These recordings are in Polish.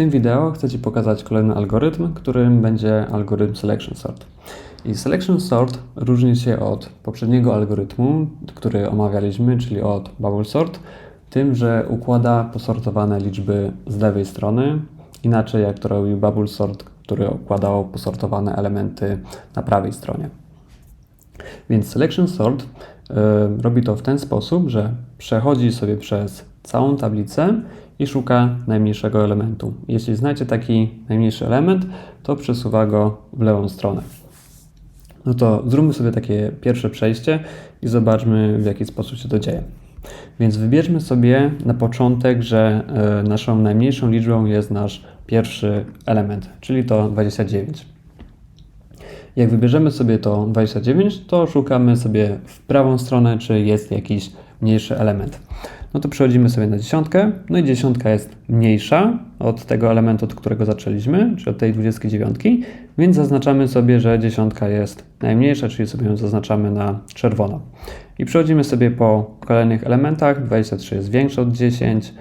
tym wideo chcę Ci pokazać kolejny algorytm, którym będzie algorytm Selection Sort. I Selection Sort różni się od poprzedniego algorytmu, który omawialiśmy, czyli od Bubble Sort, tym, że układa posortowane liczby z lewej strony, inaczej jak to robił Bubble Sort, który układał posortowane elementy na prawej stronie. Więc Selection Sort y, robi to w ten sposób, że przechodzi sobie przez całą tablicę i szuka najmniejszego elementu. Jeśli znajdzie taki najmniejszy element, to przesuwa go w lewą stronę. No to zróbmy sobie takie pierwsze przejście i zobaczmy, w jaki sposób się to dzieje. Więc wybierzmy sobie na początek, że y, naszą najmniejszą liczbą jest nasz pierwszy element, czyli to 29. Jak wybierzemy sobie to 29, to szukamy sobie w prawą stronę, czy jest jakiś mniejszy element. No to przechodzimy sobie na dziesiątkę, no i dziesiątka jest mniejsza od tego elementu, od którego zaczęliśmy, czyli od tej 29, więc zaznaczamy sobie, że dziesiątka jest najmniejsza, czyli sobie ją zaznaczamy na czerwono. I przechodzimy sobie po kolejnych elementach, 23 jest większe od 10,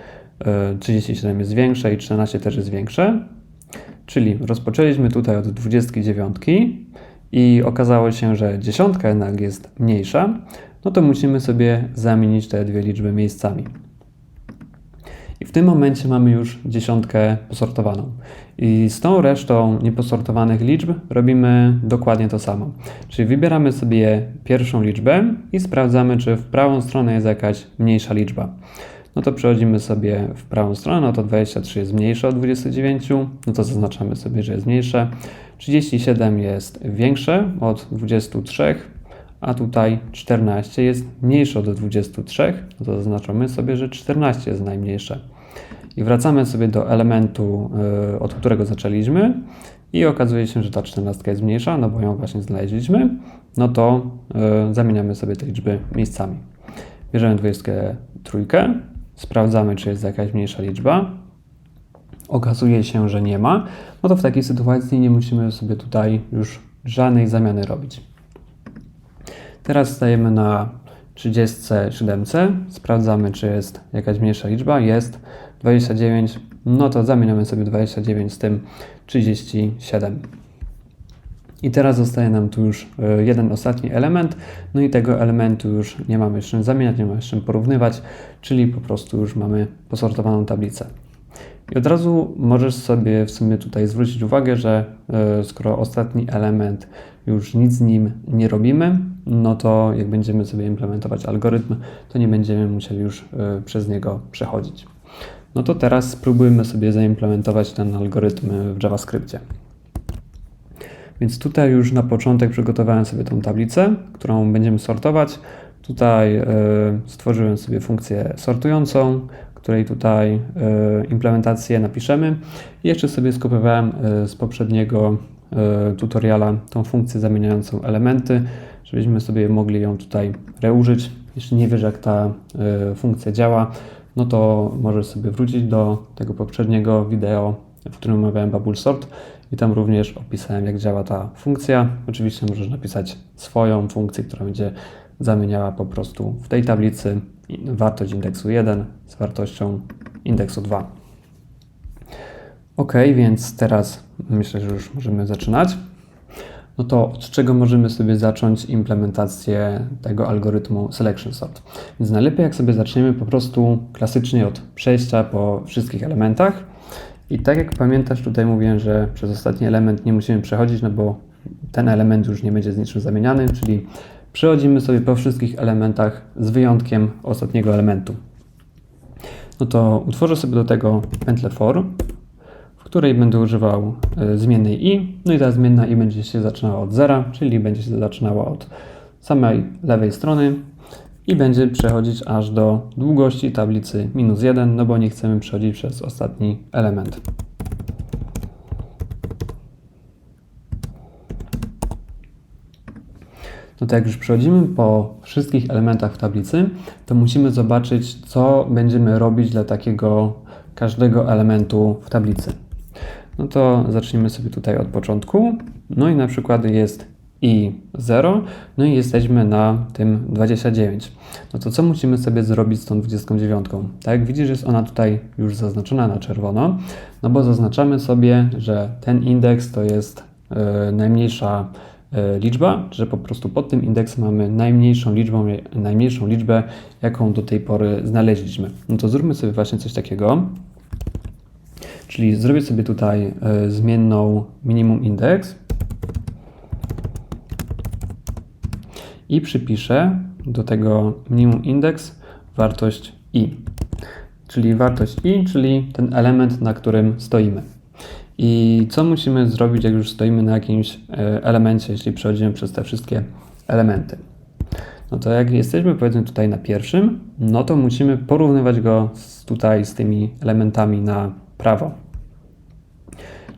37 jest większe i 13 też jest większe. Czyli rozpoczęliśmy tutaj od 29 i okazało się, że dziesiątka jednak jest mniejsza, no to musimy sobie zamienić te dwie liczby miejscami. I w tym momencie mamy już dziesiątkę posortowaną. I z tą resztą nieposortowanych liczb robimy dokładnie to samo. Czyli wybieramy sobie pierwszą liczbę i sprawdzamy, czy w prawą stronę jest jakaś mniejsza liczba. No to przechodzimy sobie w prawą stronę, no to 23 jest mniejsze od 29, no to zaznaczamy sobie, że jest mniejsze. 37 jest większe od 23, a tutaj 14 jest mniejsze od 23, no to zaznaczamy sobie, że 14 jest najmniejsze. I wracamy sobie do elementu, y, od którego zaczęliśmy i okazuje się, że ta 14 jest mniejsza, no bo ją właśnie znaleźliśmy, no to y, zamieniamy sobie te liczby miejscami. Bierzemy 23, sprawdzamy, czy jest jakaś mniejsza liczba. Okazuje się, że nie ma, no to w takiej sytuacji nie musimy sobie tutaj już żadnej zamiany robić. Teraz stajemy na 37, sprawdzamy, czy jest jakaś mniejsza liczba. Jest 29, no to zamieniamy sobie 29 z tym 37. I teraz zostaje nam tu już e, jeden ostatni element, no i tego elementu już nie mamy czym zamieniać, nie mamy czym porównywać, czyli po prostu już mamy posortowaną tablicę. I od razu możesz sobie w sumie tutaj zwrócić uwagę, że e, skoro ostatni element już nic z nim nie robimy, no to jak będziemy sobie implementować algorytm, to nie będziemy musieli już e, przez niego przechodzić. No to teraz spróbujmy sobie zaimplementować ten algorytm w JavaScriptie. Więc tutaj już na początek przygotowałem sobie tą tablicę, którą będziemy sortować. Tutaj y, stworzyłem sobie funkcję sortującą, której tutaj implementację napiszemy. I jeszcze sobie skopiowałem z poprzedniego tutoriala tą funkcję zamieniającą elementy, żebyśmy sobie mogli ją tutaj reużyć. Jeśli nie wiesz, jak ta funkcja działa, no to możesz sobie wrócić do tego poprzedniego wideo, w którym omawiałem Bubble Sort i tam również opisałem, jak działa ta funkcja. Oczywiście możesz napisać swoją funkcję, która będzie zamieniała po prostu w tej tablicy wartość indeksu 1 z wartością indeksu 2. Ok, więc teraz myślę, że już możemy zaczynać. No to od czego możemy sobie zacząć implementację tego algorytmu Selection Sort? Więc najlepiej jak sobie zaczniemy po prostu klasycznie od przejścia po wszystkich elementach i tak jak pamiętasz, tutaj mówiłem, że przez ostatni element nie musimy przechodzić, no bo ten element już nie będzie z niczym zamieniany, czyli przechodzimy sobie po wszystkich elementach z wyjątkiem ostatniego elementu. No to utworzę sobie do tego pętlę for, której będę używał e, zmiennej i, no i ta zmienna i będzie się zaczynała od zera, czyli będzie się zaczynała od samej lewej strony i będzie przechodzić aż do długości tablicy minus 1, no bo nie chcemy przechodzić przez ostatni element. No to jak już przechodzimy po wszystkich elementach w tablicy, to musimy zobaczyć, co będziemy robić dla takiego każdego elementu w tablicy. No to zacznijmy sobie tutaj od początku. No i na przykład jest i 0, no i jesteśmy na tym 29. No to co musimy sobie zrobić z tą 29? Tak jak widzisz, jest ona tutaj już zaznaczona na czerwono, no bo zaznaczamy sobie, że ten indeks to jest yy, najmniejsza yy, liczba, że po prostu pod tym indeksem mamy najmniejszą liczbę, najmniejszą liczbę, jaką do tej pory znaleźliśmy. No to zróbmy sobie właśnie coś takiego. Czyli zrobię sobie tutaj yy, zmienną minimum indeks i przypiszę do tego minimum indeks wartość i. Czyli wartość i, czyli ten element, na którym stoimy. I co musimy zrobić, jak już stoimy na jakimś e, elemencie, jeśli przechodzimy przez te wszystkie elementy? No to jak jesteśmy powiedzmy tutaj na pierwszym, no to musimy porównywać go z, tutaj z tymi elementami na prawo.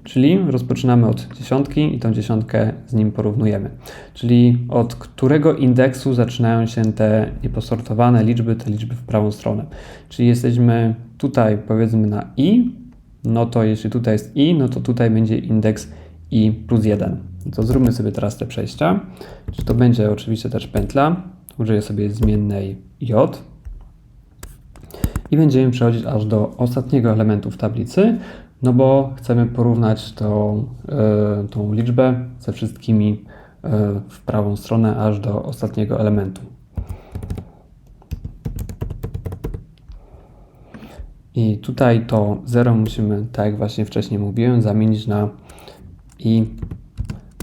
Czyli rozpoczynamy od dziesiątki i tą dziesiątkę z nim porównujemy. Czyli od którego indeksu zaczynają się te nieposortowane liczby, te liczby w prawą stronę. Czyli jesteśmy tutaj powiedzmy na i, no to jeśli tutaj jest i, no to tutaj będzie indeks i plus 1. To zróbmy sobie teraz te przejścia. Czy to będzie oczywiście też pętla. Użyję sobie zmiennej j i będziemy przechodzić aż do ostatniego elementu w tablicy, no bo chcemy porównać tą, y, tą liczbę ze wszystkimi y, w prawą stronę aż do ostatniego elementu. I tutaj to 0 musimy, tak jak właśnie wcześniej mówiłem, zamienić na i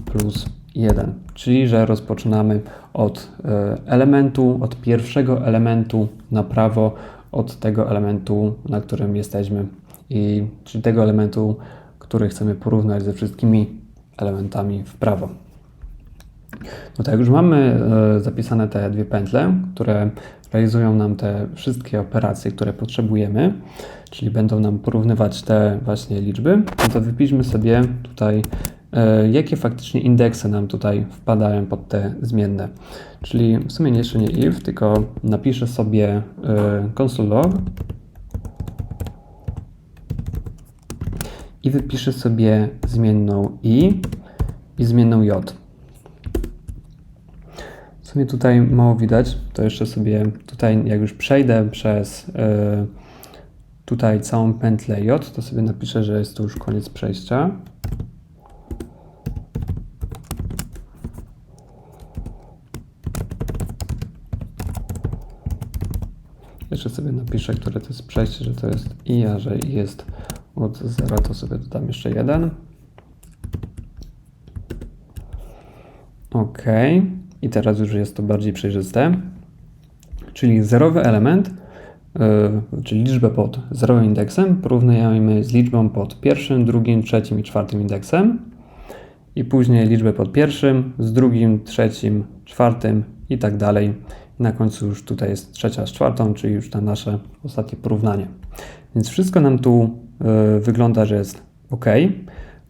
plus 1. Czyli, że rozpoczynamy od e, elementu, od pierwszego elementu na prawo, od tego elementu, na którym jesteśmy i czyli tego elementu, który chcemy porównać ze wszystkimi elementami w prawo. No tak, już mamy e, zapisane te dwie pętle, które realizują nam te wszystkie operacje, które potrzebujemy, czyli będą nam porównywać te właśnie liczby. No to wypiszmy sobie tutaj, jakie faktycznie indeksy nam tutaj wpadają pod te zmienne. Czyli w sumie jeszcze nie if, tylko napiszę sobie e, console log i wypiszę sobie zmienną i i zmienną j. W sumie tutaj mało widać, to jeszcze sobie tutaj, jak już przejdę przez yy, tutaj całą pętlę j, to sobie napiszę, że jest to już koniec przejścia. Jeszcze sobie napiszę, które to jest przejście, że to jest i, a że jest od 0 to sobie dodam jeszcze jeden. OK. I teraz już jest to bardziej przejrzyste. Czyli zerowy element, yy, czyli liczbę pod zerowym indeksem porównujemy z liczbą pod pierwszym, drugim, trzecim i czwartym indeksem. I później liczbę pod pierwszym, z drugim, trzecim, czwartym i tak dalej. I na końcu już tutaj jest trzecia z czwartą, czyli już to nasze ostatnie porównanie. Więc wszystko nam tu E, wygląda, że jest OK,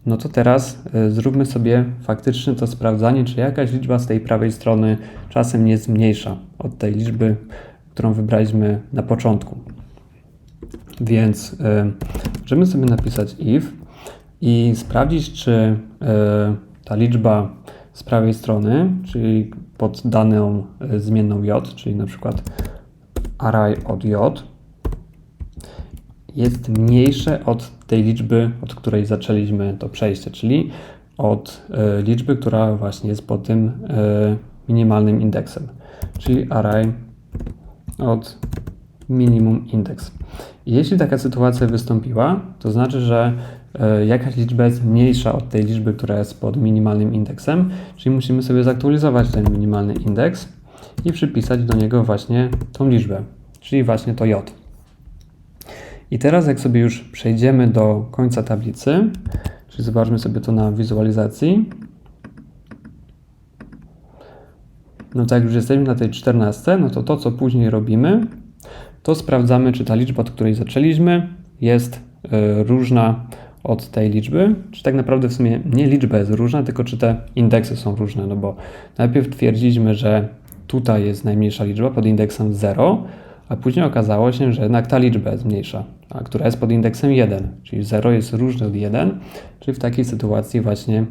no to teraz e, zróbmy sobie faktyczne to sprawdzanie, czy jakaś liczba z tej prawej strony czasem nie jest mniejsza od tej liczby, którą wybraliśmy na początku. Więc y, możemy sobie napisać if i sprawdzić, czy y, ta liczba z prawej strony, czyli pod daną zmienną j, czyli na przykład array od j, jest mniejsze od tej liczby, od której zaczęliśmy to przejście, czyli od y, liczby, która właśnie jest pod tym y, minimalnym indeksem, czyli array od minimum index. I jeśli taka sytuacja wystąpiła, to znaczy, że jakaś liczba jest mniejsza od tej liczby, która jest pod minimalnym indeksem, czyli musimy sobie zaktualizować ten minimalny indeks i przypisać do niego właśnie tą liczbę, czyli właśnie to j. I teraz jak sobie już przejdziemy do końca tablicy, czyli zobaczmy sobie to na wizualizacji, no to jak już jesteśmy na tej 14, no to to, co później robimy, to sprawdzamy, czy ta liczba, od której zaczęliśmy, jest y, różna od tej liczby, czy tak naprawdę w sumie nie liczba jest różna, tylko czy te indeksy są różne, no bo najpierw twierdziliśmy, że tutaj jest najmniejsza liczba pod indeksem 0, a później okazało się, że jednak ta liczba jest mniejsza, a która jest pod indeksem 1, czyli 0 jest różne od 1, czyli w takiej sytuacji właśnie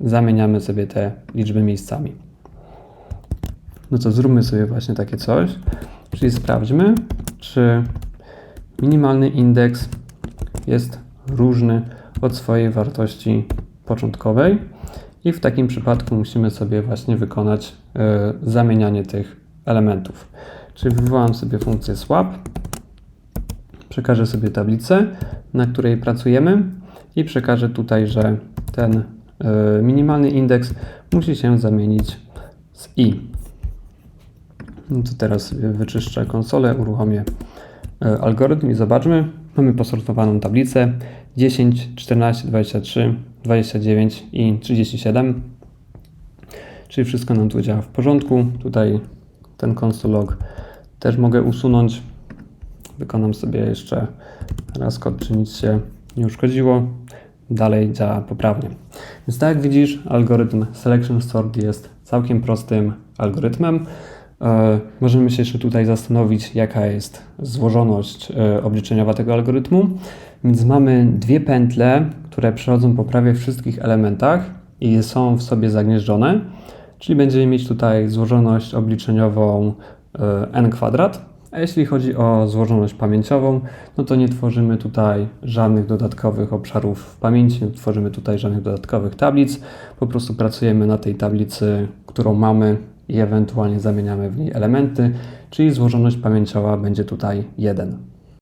zamieniamy sobie te liczby miejscami. No to zróbmy sobie właśnie takie coś, czyli sprawdźmy, czy minimalny indeks jest różny od swojej wartości początkowej i w takim przypadku musimy sobie właśnie wykonać e, zamienianie tych elementów. Czyli wywołam sobie funkcję swap, przekażę sobie tablicę, na której pracujemy i przekażę tutaj, że ten e, minimalny indeks musi się zamienić z i. No to teraz wyczyszczę konsolę, uruchomię algorytm i zobaczmy. Mamy posortowaną tablicę 10, 14, 23, 29 i 37. Czyli wszystko nam tu działa w porządku. Tutaj ten console log też mogę usunąć. Wykonam sobie jeszcze raz kod, czy nic się nie uszkodziło. Dalej działa poprawnie. Więc tak jak widzisz, algorytm Selection Sort jest całkiem prostym algorytmem. E, Możemy się jeszcze tutaj zastanowić, jaka jest złożoność e, obliczeniowa tego algorytmu. Więc mamy dwie pętle, które przechodzą po prawie wszystkich elementach i są w sobie zagnieżdżone, czyli będziemy mieć tutaj złożoność obliczeniową e, n kwadrat. A jeśli chodzi o złożoność pamięciową, no to nie tworzymy tutaj żadnych dodatkowych obszarów w pamięci, nie tworzymy tutaj żadnych dodatkowych tablic. Po prostu pracujemy na tej tablicy, którą mamy i ewentualnie zamieniamy w niej elementy, czyli złożoność pamięciowa będzie tutaj 1.